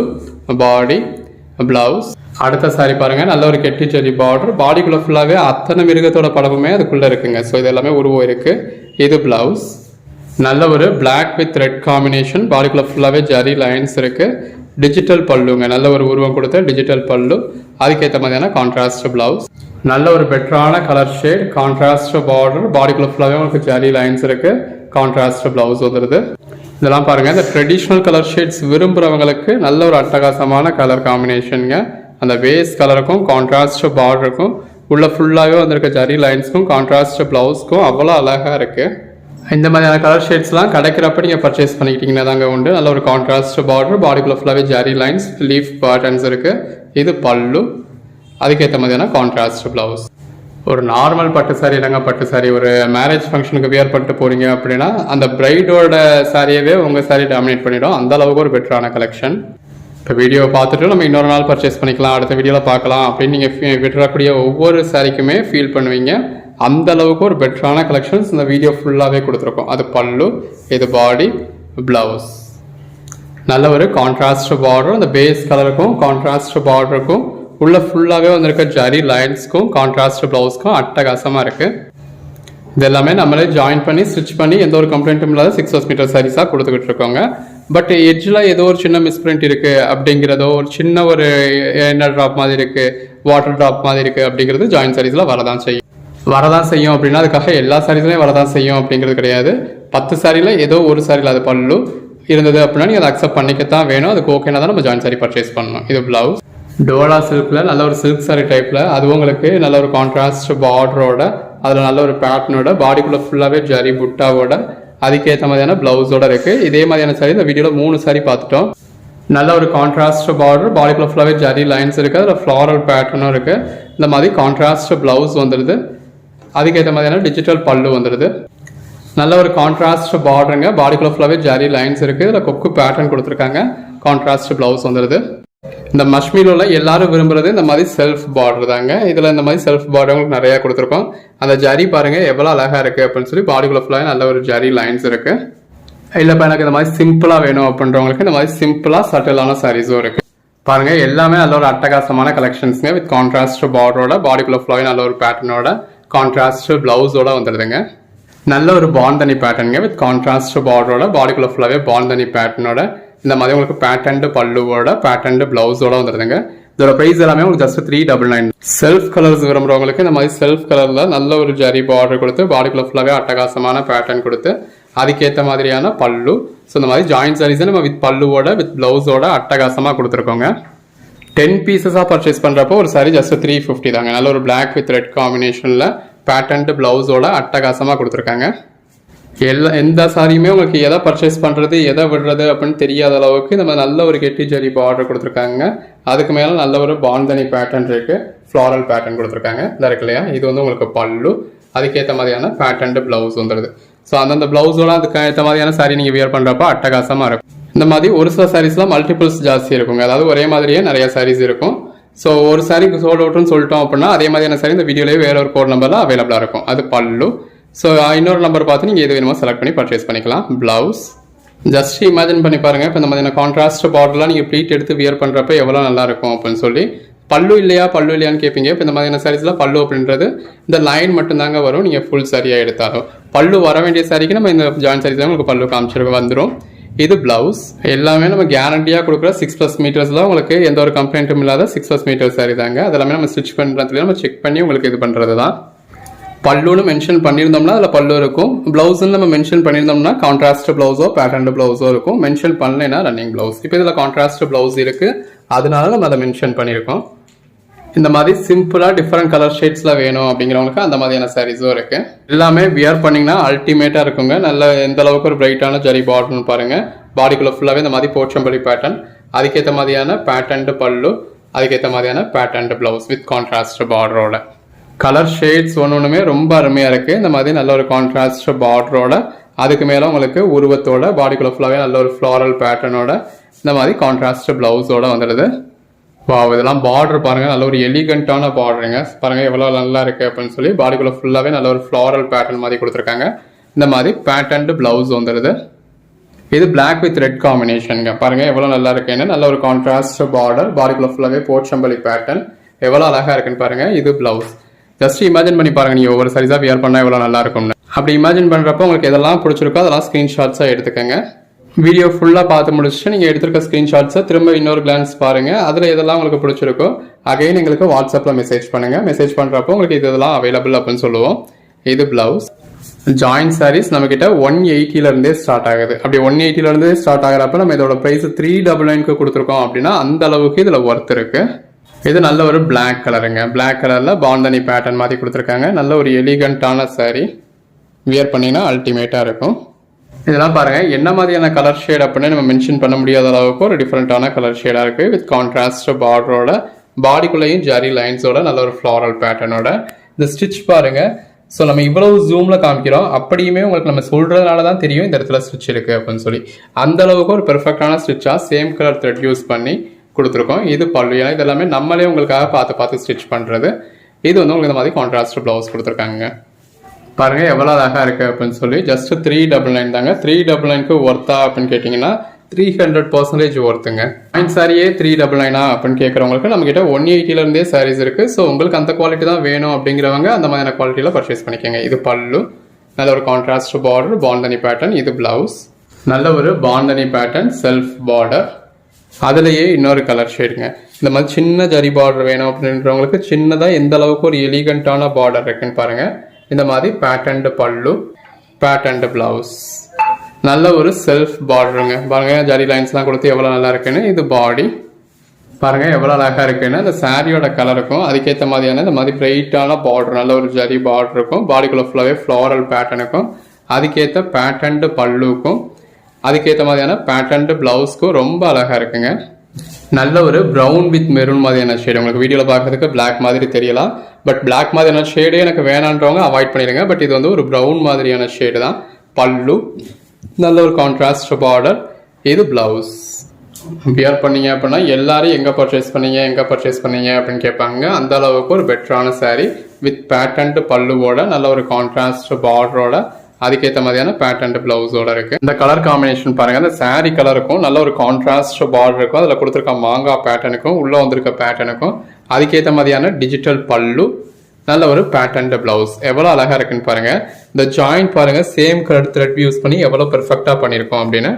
பாடி ப்ளவுஸ் அடுத்த சாரி பாருங்கள் நல்ல ஒரு கெட்டி செடி பார்டர் பாடிக்குள்ளே ஃபுல்லாகவே அத்தனை மிருகத்தோட படமுமே அதுக்குள்ளே இருக்குங்க. ஸோ இது எல்லாமே உருவம் இருக்குது இது ப்ளவுஸ் நல்ல ஒரு பிளாக் வித் ரெட் காம்பினேஷன் பாடிக்குள்ளே ஃபுல்லாகவே ஜரி லைன்ஸ் இருக்குது டிஜிட்டல் பல்லுங்க நல்ல ஒரு உருவம் கொடுத்த டிஜிட்டல் பல்லு. அதுக்கேற்ற மாதிரியான கான்ட்ராஸ்ட் ப்ளவுஸ் நல்ல ஒரு பெட்டரான கலர் ஷேட் கான்ட்ராஸ்ட் பார்டர் பாடிக்குள்ள ஃபுல்லாகவே உங்களுக்கு ஜரி லைன்ஸ் இருக்கு. கான்ட்ராஸ்ட் பிளவுஸ் வந்துடுது இதெல்லாம் பாருங்க இந்த ட்ரெடிஷ்னல் கலர் ஷேட்ஸ் விரும்புகிறவங்களுக்கு நல்ல ஒரு அட்டகாசமான கலர் காம்பினேஷனுங்க அந்த வேஸ் கலருக்கும் கான்ட்ராஸ்ட் பார்டருக்கும் உள்ள ஃபுல்லாகவே வந்திருக்க ஜரி லைன்ஸ்க்கும் கான்ட்ராஸ்ட் பிளவுஸ்க்கும் அவ்வளோ அழகாக இருக்குது இந்த மாதிரியான கலர் ஷேட்ஸ்லாம் கிடைக்கிறப்ப நீங்கள் பர்ச்சேஸ் பண்ணிக்கிட்டீங்கன்னா தாங்க உண்டு. நல்ல ஒரு கான்ட்ராஸ்ட் பார்டர் பாடிக்குள்ள ஃபுல்லாகவே ஜரி லைன்ஸ் லீஃப் பேட்டர்ன்ஸ் இருக்குது இது பல்லு. அதுக்கேற்ற மாதிரியான கான்ட்ராஸ்ட் ப்ளவுஸ் ஒரு நார்மல் பட்டு சாரி இல்லைங்க பட்டு சாரி ஒரு மேரேஜ் ஃபங்க்ஷனுக்கு வியர் பண்ணிட்டு போறீங்க அப்படின்னா அந்த பிரைடோட சாரியவே உங்கள் சாரி டாமினேட் பண்ணிடும். அந்த அளவுக்கு ஒரு பெட்டரான கலெக்ஷன் இப்போ வீடியோ பார்த்துட்டு நம்ம இன்னொரு நாள் பர்ச்சேஸ் பண்ணிக்கலாம் அடுத்த வீடியோவில் பார்க்கலாம் அப்படின்னு நீங்கள் விட்டுறக்கூடிய ஒவ்வொரு சாரிக்குமே ஃபீல் பண்ணுவீங்க. அந்த அளவுக்கு ஒரு பெட்டரான கலெக்ஷன்ஸ் இந்த வீடியோ ஃபுல்லாகவே கொடுத்துருக்கோம். அது பல்லு இது பாடி ப்ளவுஸ் நல்ல ஒரு கான்ட்ராஸ்ட் பார்டர் அந்த பேஸ் கலருக்கும் கான்ட்ராஸ்ட் பார்டருக்கும் உள்ளே ஃபுல்லாகவே வந்திருக்க ஜரி லைன்ஸ்க்கும் கான்ட்ராஸ்ட் ப்ளவுஸ்க்கும் அட்டகாசமாக இருக்குது இது எல்லாமே நம்மளே ஜாயின் பண்ணி ஸ்டிச் பண்ணி எந்த ஒரு கம்ப்ளைண்ட்டும் இல்லாத சிக்ஸ் ஹவர்ஸ் மீட்டர் சாரீஸாக கொடுத்துக்கிட்டு இருக்கோங்க. பட் எட்ஜில் ஏதோ ஒரு சின்ன மிஸ்பிரிண்ட் இருக்குது அப்படிங்கிறதோ ஒரு சின்ன ஒரு என்ன ட்ராப் மாதிரி இருக்குது வாட்டர் ட்ராப் மாதிரி இருக்குது அப்படிங்கிறது ஜாயின் சாரீஸில் வரதான் செய்யும். வரதான் செய்யும் அப்படின்னா அதுக்காக எல்லா சாரீஸ்லையும் வரதான் செய்யும் அப்படிங்கிறது கிடையாது. பத்து சாரியில் ஏதோ ஒரு சாரியில் அது பல்லு இருந்தது அப்படின்னா நீங்கள் அதை அக்செப்ட் பண்ணிக்கத்தான் வேணும். அதுக்கு ஓகேனா தான் நம்ம ஜாயின் சாரி பர்ச்சேஸ் பண்ணணும். இது ப்ளவுஸ் டோலா சில்கில் நல்ல ஒரு சில்க் சாரி டைப்பில் அதுவும் உங்களுக்கு நல்ல ஒரு கான்ட்ராஸ்ட் பார்டரோட அதில் நல்ல ஒரு பேட்டர்னோட பாடிக்குள்ளே ஃபுல்லாகவே ஜரி புட்டாவோட அதுக்கேற்ற மாதிரியான ப்ளவுஸோட இருக்குது இதே மாதிரியான சாரி இந்த வீடியோவில் மூணு சாரி பார்த்துட்டோம். நல்ல ஒரு கான்ட்ராஸ்ட் பார்டர் பாடிக்குள்ளே ஃபுல்லாகவே ஜரி லைன்ஸ் இருக்குது அதில் ஃப்ளாரல் பேட்டர்னும் இருக்குது இந்த மாதிரி கான்ட்ராஸ்ட் ப்ளவுஸ் வந்துடுது அதுக்கேற்ற மாதிரியான டிஜிட்டல் பல்லு வந்துடுது நல்ல ஒரு கான்ட்ராஸ்ட் பார்டருங்க பாடிக்குள்ளே ஃபுல்லாகவே ஜரி லைன்ஸ் இருக்குது இதில் கொக்கு பேட்டர்ன் கொடுத்துருக்காங்க. கான்ட்ராஸ்ட் ப்ளவுஸ் வந்துடுது இந்த மஷ்மீலில் எல்லாரும் விரும்புறது இந்த மாதிரி செல்ஃப் பார்டர் தாங்க. இதில் இந்த மாதிரி செல்ஃப் பார்டர் உங்களுக்கு நிறையா கொடுத்துருக்கோம். அந்த ஜரி பாருங்க எவ்வளோ அழகாக இருக்குது அப்படின்னு சொல்லி பாடிக்குள்ள ஃபுல்லாக நல்ல ஒரு ஜரி லைன்ஸ் இருக்குது இல்லைப்பா எனக்கு இந்த மாதிரி சிம்பிளாக வேணும் அப்படின்றவங்களுக்கு இந்த மாதிரி சிம்பிளாக சட்டிலான சாரீஸும் இருக்குது பாருங்க எல்லாமே நல்ல ஒரு அட்டகாசமான கலெக்ஷன்ஸுங்க வித் கான்ட்ராஸ்ட் பார்டரோட பாடிக்குள்ள ஃபுல்லாக நல்ல ஒரு பேட்டர்னோட கான்ட்ராஸ்ட் ப்ளவுஸோட வந்துடுதுங்க நல்ல ஒரு பாண்டனி பேட்டர்னுங்க வித் கான்ட்ராஸ்ட் பார்டரோட பாடிக்குள்ள ஃபுல்லாகவே பாண்டனி பேட்டர்னோட இந்த மாதிரி உங்களுக்கு பேட்டர்ன்டு பல்லுவோட பேட்டர்ன்டு பிளவுஸோட வந்துருதுங்க. இதோட ப்ரைஸ் எல்லாமே உங்களுக்கு just three double nine self colours விரும்புறவங்களுக்கு இந்த மாதிரி செல்ஃப் கலரில் நல்ல ஒரு ஜரி பார்டர் கொடுத்து பாடிக்குள்ள ஃபுல்லாகவே அட்டகாசமான பேட்டர்ன் கொடுத்து அதுக்கேற்ற மாதிரியான பல்லு. ஸோ இந்த மாதிரி ஜாயின்ட் சாரீஸை நம்ம வித் பல்லுவோட வித் பிளவுஸோட அட்டகாசமாக கொடுத்துருக்கோங்க. டென் பீசஸாக பர்ச்சேஸ் பண்ணுறப்போ ஒரு சாரி ஜஸ்ட் த்ரீ ஃபிஃப்டி தாங்க. நல்ல ஒரு பிளாக் வித் ரெட் காம்பினேஷனில் பேட்டன்ட் பிளவுஸோட அட்டகாசமாக கொடுத்துருக்காங்க. எல்லா எந்த சாரியுமே உங்களுக்கு எதை பர்ச்சேஸ் பண்ணுறது எதை விடுறது அப்படின்னு தெரியாத அளவுக்கு நம்ம நல்ல ஒரு கெட்டி ஜரி பார்டர் கொடுத்துருக்காங்க. அதுக்கு மேலே நல்ல ஒரு பாந்தனி பேட்டர்ன் இருக்குது ஃப்ளாரல் பேட்டர்ன் கொடுத்துருக்காங்க. இந்த இருக்கு இல்லையா? இது வந்து உங்களுக்கு பல்லு. அதுக்கேற்ற மாதிரியான பேட்டன்ட் பிளவுஸ் வந்துடுது ஸோ அந்தந்த பிளவுஸோட அதுக்கு ஏற்ற மாதிரியான சாரி நீங்கள் வியர் பண்ணுறப்ப அட்டகாசமாக இருக்கும். இந்த மாதிரி ஒரு சில சாரீஸ்லாம் மல்டிபிள்ஸ் ஜாஸ்தி இருக்குங்க. அதாவது ஒரே மாதிரியே நிறைய சாரீஸ் இருக்கும். ஸோ ஒரு சாரிக்கு சோல்ட் அவுட்னு சொல்லிட்டோம் அப்படின்னா அதே மாதிரியான சாரி இந்த வீடியோலேயே வேற ஒரு கோட் நம்பரில் அவைலபிளாக இருக்கும். அது பல்லு. ஸோ இன்னொரு நம்பர் பார்த்து நீங்கள் எது வேணுமோ செலக்ட் பண்ணி பர்ச்சேஸ் பண்ணிக்கலாம். ப்ளவுஸ் ஜஸ்ட் இமேஜின் பண்ணி பாருங்க. இப்போ இந்த மாதிரியான கான்ட்ராஸ்ட் பார்டர்லாம் நீங்கள் ப்ளீட் எடுத்து வியர் பண்ணுறப்ப எவ்வளோ நல்லாயிருக்கும் அப்படின்னு சொல்லி. பல்லு இல்லையா? பல்லு இல்லையான்னு கேட்பீங்க இப்போ இந்த மாதிரியான சாரீஸில் பல்லு அப்படின்றது இந்த லைன் மட்டும்தாங்க வரும். நீங்கள் ஃபுல் சரியாக எடுத்தாலும். பல்லு வர வேண்டிய சாரிக்கு நம்ம இந்த ஜாயின் சாரீஸ் உங்களுக்கு பல்லு காமிச்சிருக்க வந்துடும் இது ப்ளவுஸ் எல்லாமே நம்ம கேரண்டியாக கொடுக்குற சிக்ஸ் ப்ளஸ் மீட்டர்ஸில் உங்களுக்கு எந்த ஒரு கம்ப்ளைண்ட்டும் இல்லாத சிக்ஸ் ப்ளஸ் மீட்டர் சாரி தாங்க. அதெல்லாமே நம்ம ஸ்டிச் பண்ணுறதுல நம்ம செக் பண்ணி உங்களுக்கு இது பண்ணுறது தான் பல்லுன்னு மென்ஷன் பண்ணியிருந்தோம்னா அதில் பல்லு இருக்கும். ப்ளவுஸ்ன்னு நம்ம மென்ஷன் பண்ணியிருந்தோம்னா கான்ட்ராஸ்ட் ப்ளவுஸோ பேட்டர்ன் ப்ளவுஸோ இருக்கும். மென்ஷன் பண்ணலைன்னா ரன்னிங் ப்ளவுஸ் இப்போ இதில் கான்ட்ராஸ்ட் ப்ளவுஸ் இருக்குது அதனால நம்ம அதை மென்ஷன் பண்ணியிருக்கோம். இந்த மாதிரி சிம்பிளாக டிஃப்ரெண்ட் கலர் ஷேட்ஸில் வேணும் அப்படிங்கிறவங்களுக்கு அந்த மாதிரியான சாரீஸும் இருக்குது எல்லாமே வியர் பண்ணிங்கன்னா அல்டிமேட்டாக இருக்குங்க. நல்ல எந்த அளவுக்கு ஒரு பிரைட்டான ஜரி பார்டர்னு பாருங்கள் பாடிக்குள்ளே ஃபுல்லாகவே இந்த மாதிரி போச்சம்பள்ளி பேட்டர்ன் அதுக்கேற்ற மாதிரியான பேட்டன்ட் பல்லு அதுக்கேற்ற மாதிரியான பேட்டன்ட் ப்ளவுஸ் வித் கான்ட்ராஸ்ட் பார்டரோட கலர் ஷேட்ஸ் ஒன்று ஒன்றுமே ரொம்ப அருமையாக இருக்குது இந்த மாதிரி நல்ல ஒரு கான்ட்ராஸ்ட் பார்டரோட அதுக்கு மேலே உங்களுக்கு உருவத்தோட பாடிக்குள்ள ஃபுல்லாகவே நல்ல ஒரு ஃப்ளாரல் பேட்டர்னோட இந்த மாதிரி கான்ட்ராஸ்ட் ப்ளவுஸோட வந்துடுது. வா இதெல்லாம் பார்டர் பாருங்கள் நல்ல ஒரு எலிகண்ட்டான பார்டருங்க பாருங்க எவ்வளோ நல்லா இருக்குது அப்படின்னு சொல்லி பாடிக்குள்ள ஃபுல்லாகவே நல்ல ஒரு ஃப்ளாரல் பேட்டர்ன் மாதிரி கொடுத்துருக்காங்க. இந்த மாதிரி பேட்டர்ன்டு பிளவுஸ் வந்துடுது. இது பிளாக் வித் ரெட் காம்பினேஷனுங்க பாருங்க எவ்வளோ நல்லா இருக்குன்னு. நல்ல ஒரு கான்ட்ராஸ்ட் பார்டர் பாடிக்குள்ள ஃபுல்லாகவே போச்சம்பள்ளி பேட்டர்ன் எவ்வளோ அழகாக இருக்குன்னு பாருங்கள் இது பிளவுஸ் ஜஸ்ட் இமேஜின் பண்ணி பாருங்க நீங்க ஒவ்வொரு சைஸாக வியர் பண்ணால் எவ்வளோ நல்லா இருக்கும்னு. அப்படி இமேஜின் பண்ணுறப்போ உங்களுக்கு எதெல்லாம் பிடிச்சிருக்கோ அதெல்லாம் ஸ்க்ரீன்ஷாட்ஸாக எடுத்துக்கங்க. வீடியோ ஃபுல்லாக பார்த்து முடிச்சுட்டு நீங்கள் எடுத்திருக்க ஸ்க்ரீன்ஷாட்ஸை திரும்ப இன்னொரு கிளான்ஸ் பாருங்க. அதில் எதெல்லாம் உங்களுக்கு பிடிச்சிருக்கோ அகைன் எங்களுக்கு வாட்ஸ்அப்பில் மெசேஜ் பண்ணுங்க. மெசேஜ் பண்ணுறப்போ உங்களுக்கு இது இதெல்லாம் அவைலபிள் அப்படின்னு சொல்லுவோம். இது பிளவுஸ் ஜாயின் சாரீஸ் நம்ம கிட்ட ஒன் இருந்தே ஸ்டார்ட் ஆகுது. அப்படி ஒன் இருந்தே ஸ்டார்ட் ஆகிறப்ப நம்ம இதோட ப்ரைஸ் த்ரீ டபுள் நைனுக்கு கொடுத்துருக்கோம் அப்படின்னா அந்த அளவுக்கு இதில் ஒர்த் இருக்கு. இது நல்ல ஒரு பிளாக் கலருங்க பிளாக் கலரில் பாந்தனி பேட்டர்ன் மாதிரி கொடுத்துருக்காங்க. நல்ல ஒரு எலிகண்ட்டான சாரீ வியர் பண்ணிங்கன்னா அல்டிமேட்டாக இருக்கும். இதெல்லாம் பாருங்கள் என்ன மாதிரியான கலர் ஷேட் அப்படின்னு நம்ம மென்ஷன் பண்ண முடியாத அளவுக்கு ஒரு டிஃப்ரெண்ட்டான கலர் ஷேடாக இருக்குது வித் கான்ட்ராஸ்ட் பார்டரோட பாடிக்குள்ளேயும் ஜரி லைன்ஸோட நல்ல ஒரு ஃப்ளாரல் பேட்டர்னோட இந்த ஸ்டிச் பாருங்கள் ஸோ நம்ம இவ்வளவு ஜூமில் காமிக்கிறோம். அப்படியுமே உங்களுக்கு நம்ம சொல்கிறதுனால தான் தெரியும் இந்த இடத்துல ஸ்டிச் இருக்குது அப்படின்னு சொல்லி. அந்த அளவுக்கு ஒரு பெர்ஃபெக்டான ஸ்டிச்சாக சேம் கலர் த்ரெட் யூஸ் பண்ணி கொடுத்துருக்கோம். இது பல்லு ஏன்னா இது எல்லாமே நம்மளே உங்களுக்காக பார்த்து பார்த்து ஸ்டிச் பண்ணுறது இது வந்து உங்களுக்கு இந்த மாதிரி கான்ட்ராஸ்ட் ப்ளவுஸ் கொடுத்துருக்காங்க பாருங்கள் எவ்வளோ அழகாக இருக்குது அப்படின்னு சொல்லி. ஜஸ்ட் த்ரீ டபுள் நைன் தாங்க. த்ரீ டபுள் நைனுக்கு ஒர்த்தா அப்படின்னு கேட்டிங்கன்னா த்ரீ ஹண்ட்ரட் பர்சன்டேஜ் ஒர்த்துங்க அண்ட் சாரியே த்ரீ டபுள் நைனா அப்படின்னு கேட்குறவங்களுக்கு நம்மக்கிட்ட ஒன் எயிட்டிலேருந்தே சாரீஸ் இருக்குது ஸோ உங்களுக்கு அந்த குவாலிட்டி தான் வேணும் அப்படிங்கிறவங்க அந்த மாதிரியான குவாலிட்டியில் பர்ச்சேஸ் பண்ணிக்கோங்க. இது பல்லு. நல்ல ஒரு கான்ட்ராஸ்ட் பார்டர் பாண்டனி பேட்டர்ன் இது பிளவுஸ் நல்ல ஒரு பாண்டனி பேட்டர்ன் செல்ஃப் பார்டர் அதுலேயே இன்னொரு கலர் ஷேடுங்க இந்த மாதிரி சின்ன ஜரி பார்டர் வேணும் அப்படின்றவங்களுக்கு சின்னதாக எந்த அளவுக்கு ஒரு எலிகண்டான பார்டர் இருக்குன்னு பாருங்க. இந்த மாதிரி பேட்டன்டு பல்லு பேட்டன்டு பிளவுஸ் நல்ல ஒரு செல்ஃப் பார்டருங்க பாருங்க ஜரி லைன்ஸ்லாம் கொடுத்து எவ்வளோ நல்லா இருக்குன்னு. இது பாடி பாருங்க எவ்வளோ அழகாக இருக்குன்னு. அந்த சாரியோட கலருக்கும் அதுக்கேற்ற மாதிரியான இந்த மாதிரி பிரைட்டான பார்டர் நல்ல ஒரு ஜரி பார்டர் இருக்கும். பாடிக்குள்ள ஃபுல்லாகவே ஃப்ளாரல் பேட்டர்னுக்கும் அதுக்கேற்ற பேட்டன்டு பல்லுக்கும். அதுக்கேற்ற மாதிரியான பேட்டன்டு பிளவுஸ்க்கும் ரொம்ப அழகாக இருக்குங்க. நல்ல ஒரு ப்ரௌன் வித் மெரூன் மாதிரியான ஷேடு உங்களுக்கு வீடியோவில் பார்க்கறதுக்கு பிளாக் மாதிரி தெரியலாம். பட் பிளாக் மாதிரியான ஷேடே எனக்கு வேணான்றவங்க அவாய்ட் பண்ணிடுங்க. பட் இது வந்து ஒரு ப்ரௌன் மாதிரியான ஷேடு தான். பல்லு நல்ல ஒரு கான்ட்ராஸ்ட் பார்டர் இது பிளவுஸ் பியர் பண்ணீங்க அப்படின்னா எல்லாரும் எங்கே பர்ச்சேஸ் பண்ணீங்க எங்கே பர்ச்சேஸ் பண்ணீங்க அப்படின்னு கேட்பாங்க. அந்த அளவுக்கு ஒரு பெட்டரான saree வித் பேட்டன்ட் பல்லுவோட நல்ல ஒரு கான்ட்ராஸ்ட் பார்டரோட அதுக்கேற்ற மாதிரியான பேட்டன்ட் பிளவுஸோட இருக்கு. இந்த கலர் காம்பினேஷன் பாருங்க அந்த சாரி கலருக்கும் நல்ல ஒரு கான்ட்ராஸ்ட் பார்டர் இருக்கும் அதில் கொடுத்துருக்க மாங்காய் பேட்டர்னுக்கும் உள்ள வந்திருக்க பேட்டர்னுக்கும் அதுக்கேற்ற மாதிரியான டிஜிட்டல் பல்லு நல்ல ஒரு பேட்டன்ட் பிளவுஸ் எவ்வளோ அழகா இருக்குன்னு பாருங்க. இந்த ஜாயிண்ட் பாருங்க சேம் கலர் த்ரெட் யூஸ் பண்ணி எவ்வளோ பெர்ஃபெக்டா பண்ணியிருக்கோம் அப்படின்னு.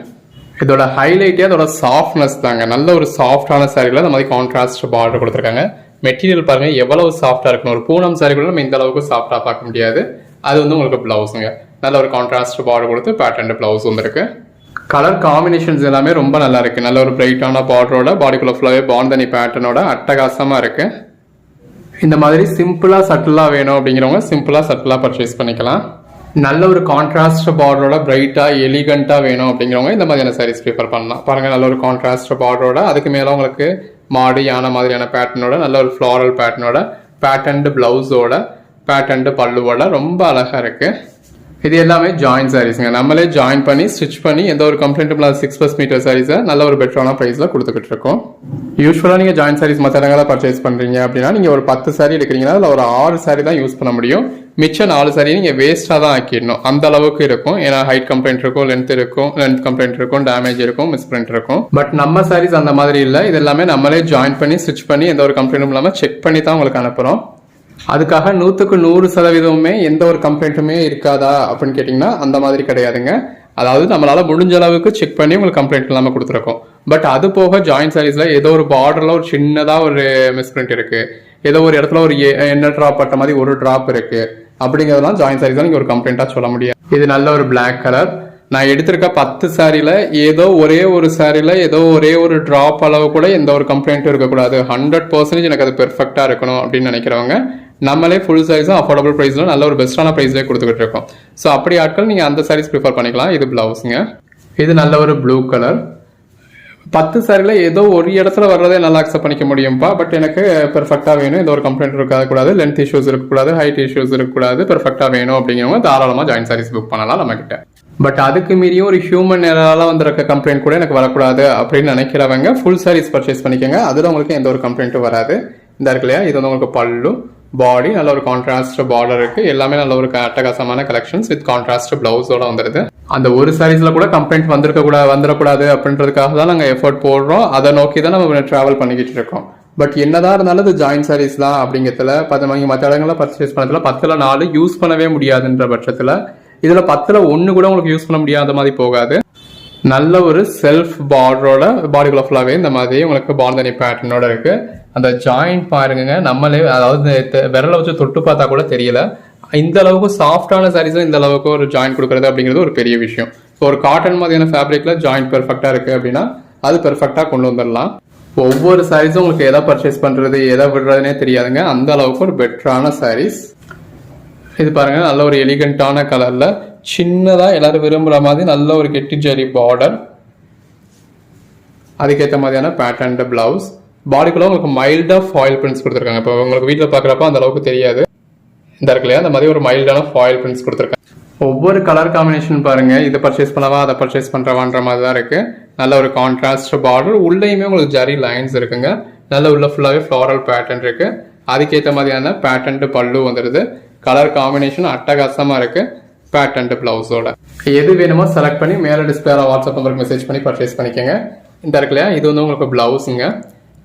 இதோட ஹைலைட்டே அதோட சாஃப்ட்னஸ் தாங்க. நல்ல ஒரு சாஃப்டான சாரியில் இந்த மாதிரி கான்ட்ராஸ்ட் பார்டர் கொடுத்துருக்காங்க. மெட்டீரியல் பாருங்க எவ்வளவு சாஃப்டா இருக்கணும் ஒரு பூனம் சாரி கூட நம்ம இந்த அளவுக்கு சாஃப்டா பார்க்க முடியாது. அது வந்து உங்களுக்கு பிளவுஸுங்க நல்ல ஒரு கான்ட்ராஸ்ட் பார்டர் கொடுத்து பேட்டர்ன் பிளவுஸ் வந்துருக்கு. கலர் காம்பினேஷன்ஸ் எல்லாமே ரொம்ப நல்லா இருக்கு. நல்ல ஒரு பிரைட்டான பார்டரோட பாடிக்குள்ள ஃபுல்லாகவே பாண்டனி பேட்டர்னோட அட்டகாசமாக இருக்கு. இந்த மாதிரி சிம்பிளாக சட்டிலாக வேணும் அப்படிங்கிறவங்க சிம்பிளாக சட்டிலாக பர்ச்சேஸ் பண்ணிக்கலாம். நல்ல ஒரு கான்ட்ராஸ்ட் பார்டரோட பிரைட்டாக எலிகண்ட்டாக வேணும் அப்படிங்கிறவங்க இந்த மாதிரியான சாரீஸ் ப்ரிஃபர் பண்ணலாம். பாருங்கள் நல்ல ஒரு கான்ட்ராஸ்ட் பார்டரோட அதுக்கு மேலே உங்களுக்கு மாடு யானை மாதிரியான பேட்டர்னோட நல்ல ஒரு ஃப்ளாரல் பேட்டர்னோட பேட்டன்டு பிளவுஸோட பேட்டன்டு பல்லுவோட ரொம்ப அழகாக இருக்குது இது எல்லாமே ஜாயின் சாரீஸுங்க நம்மளே ஜாயின் பண்ணி ஸ்டிச் பண்ணி எந்த ஒரு கம்ப்ளைண்ட்டும் இல்லாத சிக்ஸ் ப்ளஸ் மீட்டர் சாரீஸை நல்ல ஒரு பெட்டரான ப்ரைஸில் கொடுத்துக்கிட்டு இருக்கோம். யூஸ்வலாக நீங்கள் ஜாயின் சாரீஸ் மற்ற இடங்களில் பர்ச்சேஸ் பண்ணுறீங்க அப்படின்னா நீங்கள் ஒரு பத்து சாரீ எடுக்கிறீங்கன்னா அதில் ஒரு ஆறு சாரீ தான் யூஸ் பண்ண முடியும். மிச்சம் நாலு சாரீ நீங்கள் வேஸ்ட்டாக தான் ஆக்கிடணும். அந்த அளவுக்கு இருக்கும். ஏன்னா ஹைட் கம்ப்ளைண்ட் இருக்கும் லென்த் இருக்கும் லென்த் கம்ப்ளைண்ட் இருக்கும் டேமேஜ் இருக்கும் மிஸ்பிரிண்ட் இருக்கும். பட் நம்ம சாரீஸ் அந்த மாதிரி இல்லை. இது எல்லாமே நம்மளே ஜாயின் பண்ணி ஸ்டிச் பண்ணி எந்த ஒரு கம்ப்ளைண்ட்டும் இல்லாமல் செக் பண்ணி தான் உங்களுக்கு அனுப்புகிறோம் அதுக்காக நூற்றுக்கு நூறு சதவீதமுமே எந்த ஒரு கம்ப்ளைண்ட்டுமே இருக்காதா அப்படின்னு கேட்டிங்கன்னா அந்த மாதிரி கிடையாதுங்க. அதாவது நம்மளால் முடிஞ்ச அளவுக்கு செக் பண்ணி உங்களுக்கு கம்ப்ளைண்ட் இல்லாமல் கொடுத்துருக்கோம். பட் அது போக ஜாயின்ட் சாரீஸ்ல ஏதோ ஒரு பார்டரில் ஒரு சின்னதாக ஒரு மிஸ்பிரிண்ட் இருக்குது ஏதோ ஒரு இடத்துல ஒரு எ- ட்ராப் பட்ட மாதிரி ஒரு ட்ராப் இருக்குது அப்படிங்கிறதெல்லாம் ஜாயின் சாரீஸ் நீங்கள் ஒரு கம்ப்ளைண்ட்டாக சொல்ல முடியாது. இது நல்ல ஒரு பிளாக் கலர் நான் எடுத்திருக்க பத்து சாரியில் ஏதோ ஒரே ஒரு சாரியில் ஏதோ ஒரே ஒரு ட்ராப் அளவு கூட எந்த ஒரு கம்ப்ளைண்ட்டும் இருக்கக்கூடாது. ஹண்ட்ரட் பர்சன்டேஜ் எனக்கு அது பெர்ஃபெக்டாக இருக்கணும் அப்படின்னு நினைக்கிறவங்க நம்மளே ஃபுல் சைஸும் அஃபோர்டபுள் ப்ரைஸில் நல்ல ஒரு பெஸ்ட்டான ப்ரைஸ்லேயே கொடுத்துக்கிட்டு இருக்கோம். ஸோ அப்படி ஆட்கள் நீங்கள் அந்த சாரீஸ் ப்ரிஃபர் பண்ணிக்கலாம். இது ப்ளவுஸுங்க இது நல்ல ஒரு ப்ளூ கலர் பத்து சாரியில் ஏதோ ஒரு இடத்துல வர்றதே நல்லா அக்செப்ட் பண்ணிக்க முடியும்ப்பா பட் எனக்கு பெர்ஃபெக்டாக வேணும். எந்த ஒரு கம்ப்ளைண்ட் இருக்காது. கூடாது. லென்த் இஷ்யூஸ் இருக்கக்கூடாது ஹைட் இஷ்யூஸ் இருக்கக்கூடாது பெர்ஃபெக்டாக வேணும் அப்படிங்கிறவங்க தாராளமாக ஜாயின் சாரீஸ் புக் பண்ணலாம் நம்மக்கிட்ட பட் அதுக்கு மீறியும் ஒரு ஹியூமன் எரால வந்திருக்க கம்ப்ளைண்ட் கூட எனக்கு வரக்கூடாது அப்படின்னு நினைக்கிறவங்க ஃபுல் சாரீஸ் பர்ச்சேஸ் பண்ணிக்கோங்க. அதில் உங்களுக்கு எந்த ஒரு கம்ப்ளைண்ட்டும் வராது. இந்த இருக்கு இல்லையா இது வந்து உங்களுக்கு பல்லு. பாடி நல்ல ஒரு கான்ட்ராஸ்ட் பார்டர் இருக்கு. எல்லாமே நல்ல ஒரு அட்டகாசமான கலெக்ஷன்ஸ் வித் கான்ட்ராஸ்ட் பிளவுஸோட வந்துருது. அந்த ஒரு சாரீஸ்ல கூட கம்ப்ளைண்ட் வந்திருக்க கூட வந்துடக்கூடாது அப்படின்றதுக்காக தான் நாங்கள் எஃபோர்ட் போடுறோம். அதை நோக்கி தான் நம்ம டிராவல் பண்ணிக்கிட்டு இருக்கோம். பட் என்னதான் இருந்தாலும் இது ஜாயின் சாரீஸ் தான் அப்படிங்கிறதுல பத்து மணி மற்ற இடங்களில் பர்ச்சேஸ் பண்ணதுல பத்துல நாலு யூஸ் பண்ணவே முடியாதுன்ற பட்சத்தில் இதில் பத்துல ஒன்று கூட உங்களுக்கு யூஸ் பண்ண முடியாத மாதிரி போகாது. நல்ல ஒரு செல்ஃப் பார்டரோட பாடிக்குள்ள ஃபுல்லாகவே இந்த மாதிரி உங்களுக்கு பாந்தனி பேட்டர்னோட இருக்குது அந்த ஜாயிண்ட் பாருங்க நம்மளே அதாவது விரலை வச்சு தொட்டு பார்த்தா கூட தெரியல. இந்த அளவுக்கு சாஃப்டான சாரீஸும் இந்த அளவுக்கு ஒரு ஜாயின் கொடுக்குறது அப்படிங்கிறது ஒரு பெரிய விஷயம். ஸோ ஒரு காட்டன் மாதிரியான ஃபேப்ரிக்ல ஜாயிண்ட் பெர்ஃபெக்டா இருக்கு அப்படின்னா அது பெர்ஃபெக்டா கொண்டு வந்துடலாம் ஒவ்வொரு சாரீஸும் உங்களுக்கு எதை பர்ச்சேஸ் பண்றது எதை விடுறதுனே தெரியாதுங்க. அந்த அளவுக்கு ஒரு பெட்டரான சாரீஸ் இது பாருங்க நல்ல ஒரு எலிகண்டான கலர்ல சின்னதா எல்லாரும் விரும்புற மாதிரி நல்ல ஒரு கெட்டி ஜரி பார்டர் அதுக்கேற்ற மாதிரியான பேட்டர்ன் பிளவுஸ் பாடிக்குள்ள உங்களுக்கு மைல்டாக ஃபாயில் பிரிண்ட்ஸ் கொடுத்துருக்காங்க. இப்போ உங்களுக்கு வீட்டில் பார்க்குறப்ப அந்த அளவுக்கு தெரியாது. இந்த இருக்கு இல்லையா? அந்த மாதிரி ஒரு மைல்டான ஃபாயில் பிரிண்ட்ஸ் கொடுத்துருக்காங்க. ஒவ்வொரு கலர் காம்பினேஷன் பாருங்கள் இதை பர்ச்சேஸ் பண்ணவா அதை பர்ச்சேஸ் பண்ணுறவான்ற மாதிரி தான் இருக்குது நல்ல ஒரு கான்ட்ராஸ்ட் பார்டர் உள்ளேயுமே உங்களுக்கு ஜரி லைன்ஸ் இருக்குங்க. நல்ல உள்ள ஃபுல்லாகவே ஃப்ளாரல் பேட்டர்ன் இருக்குது அதுக்கேற்ற மாதிரியான பேட்டன்ட் பல்லு வந்துடுது கலர் காம்பினேஷன் அட்டகாசமாக இருக்குது பேட்டன்ட் பிளவுஸோட எது வேணுமோ செலக்ட் பண்ணி மேலே டிஸ்பிளேல வாட்ஸ்அப் நம்பருக்கு மெசேஜ் பண்ணி பர்ச்சேஸ் பண்ணிக்கோங்க. இந்த இருக்கு இது வந்து உங்களுக்கு பிளவுஸுங்க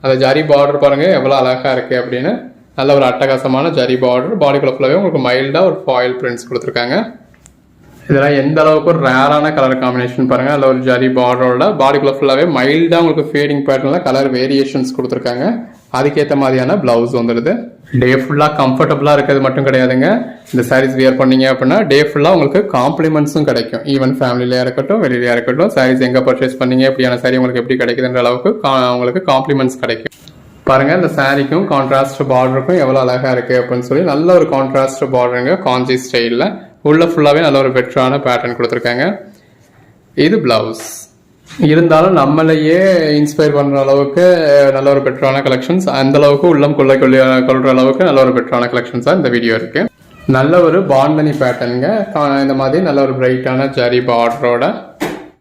அந்த ஜரி பார்டர் பாருங்கள் எவ்வளோ அழகாக இருக்குது அப்படின்னு. நல்ல ஒரு அட்டகாசமான ஜரி பார்டர் பாடிக்குள்ள ஃபுல்லாகவே உங்களுக்கு மைல்டாக ஒரு ஃபாயில் பிரிண்ட்ஸ் கொடுத்துருக்காங்க. இதெல்லாம் எந்த அளவுக்கு ஒரு ரேரான கலர் காம்பினேஷன் பாருங்கள் அதில் ஒரு ஜரி பார்டரோட பாடிக்குள்ள ஃபுல்லாகவே மைல்டாக உங்களுக்கு ஃபேடிங் பேட்டர்னில் கலர் வேரியேஷன்ஸ் கொடுத்துருக்காங்க. அதுக்கேற்ற மாதிரியான பிளவுஸ் வந்துடுது. டே ஃபுல்லாக கம்ஃபர்டபுளாக இருக்கிறது மட்டும் கிடையாதுங்க. இந்த சாரீஸ் வியர் பண்ணீங்க அப்படின்னா டே ஃபுல்லாக உங்களுக்கு காம்ப்ளிமெண்ட்ஸும் கிடைக்கும். ஈவன் ஃபேமிலியாக இருக்கட்டும் வெளியிலையாக இருக்கட்டும் சாரீஸ் எங்கே பர்ச்சேஸ் பண்ணீங்க அப்படியான சாரி உங்களுக்கு எப்படி கிடைக்குதுன்ற அளவுக்கு கா- உங்களுக்கு காம்ப்ளிமெண்ட்ஸ் கிடைக்கும். பாருங்க இந்த சாரிக்கும் கான்ட்ராஸ்ட் பார்டருக்கும் எவ்வளோ அழகாக இருக்கு அப்படின்னு சொல்லி நல்ல ஒரு கான்ட்ராஸ்ட் பார்டருங்க காஞ்சி ஸ்டைலில் உள்ள ஃபுல்லாகவே நல்ல ஒரு பெட்டரான பேட்டர்ன் கொடுத்துருக்காங்க. இது பிளவுஸ் இருந்தாலும் நம்மளையே இன்ஸ்பயர் பண்ற அளவுக்கு நல்ல ஒரு பெட்டரான கலெக்ஷன்ஸ் அந்த அளவுக்கு உள்ளம் கொள்ளை கொள்ளி கொள்ற அளவுக்கு நல்ல ஒரு பெட்டரான கலெக்ஷன்ஸா இந்த வீடியோ இருக்கு. நல்ல ஒரு பாண்டனி பேட்டர்னுங்க இந்த மாதிரி நல்ல ஒரு பிரைட்டான ஜரி பார்டரோட